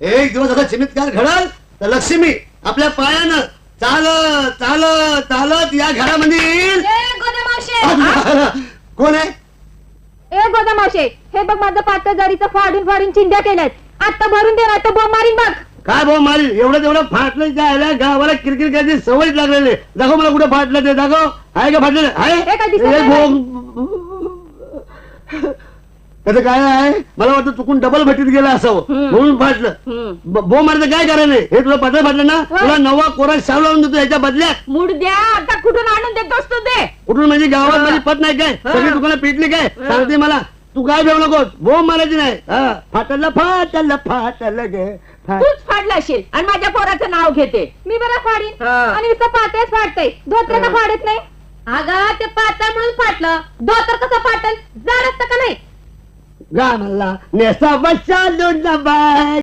एक दिवस असा चमत्कार घडल तर लक्ष्मी आपल्या पायानं चालत चालत चालत या घरामध्ये येईल ए गोदामावशे कोण आहे? ए गोदामावशे हे बघ माझं पातळ जरीचं फाडून फाडून चिंध्या केल्यात. आता भरून दे आता बोंब मारीन बघ. काय भाऊ मारी एवढं तेवढं फाटलं जायला गावाला किरकिर करायची सवय लागलेली. दाखव मला कुठे फाटलं ते दाखव. आहे का फाटलेलं? हे काय दिसत आहे नाही. ए, भो- त्याचं काय आहे? मला वाटतं चुकून डबल भट्टीत गेला असावं. म्हणून फाटलं. ब- बो मारायचं काय आहे? हे तुला पातळ फाटलं ना. तुला नवा कोरा शाव लावून देतो याच्या बदल्यात. मूड द्या. आता कुठून आणून देतोस तू ते? कुठून म्हणजे गावात. माझी पत नाही काय. सगळी दुकानं पेटली काय. सांगते मला. तू काय भेऊ नकोस? बोंब मारायची नाही. फाटलं फाटलं फाटलं गे. तूच फाडला असेल आणि माझ्या पोराचं नाव घेते. मी बरं फाडीन. आणि नुसतं पातळच फाडते धोत्र. फाडत नाही. अगं ते पातळ म्हणून फाटलं. धोतर कसं फाटल असतं का नाही? గానల్లా నెసవశాలున్నవా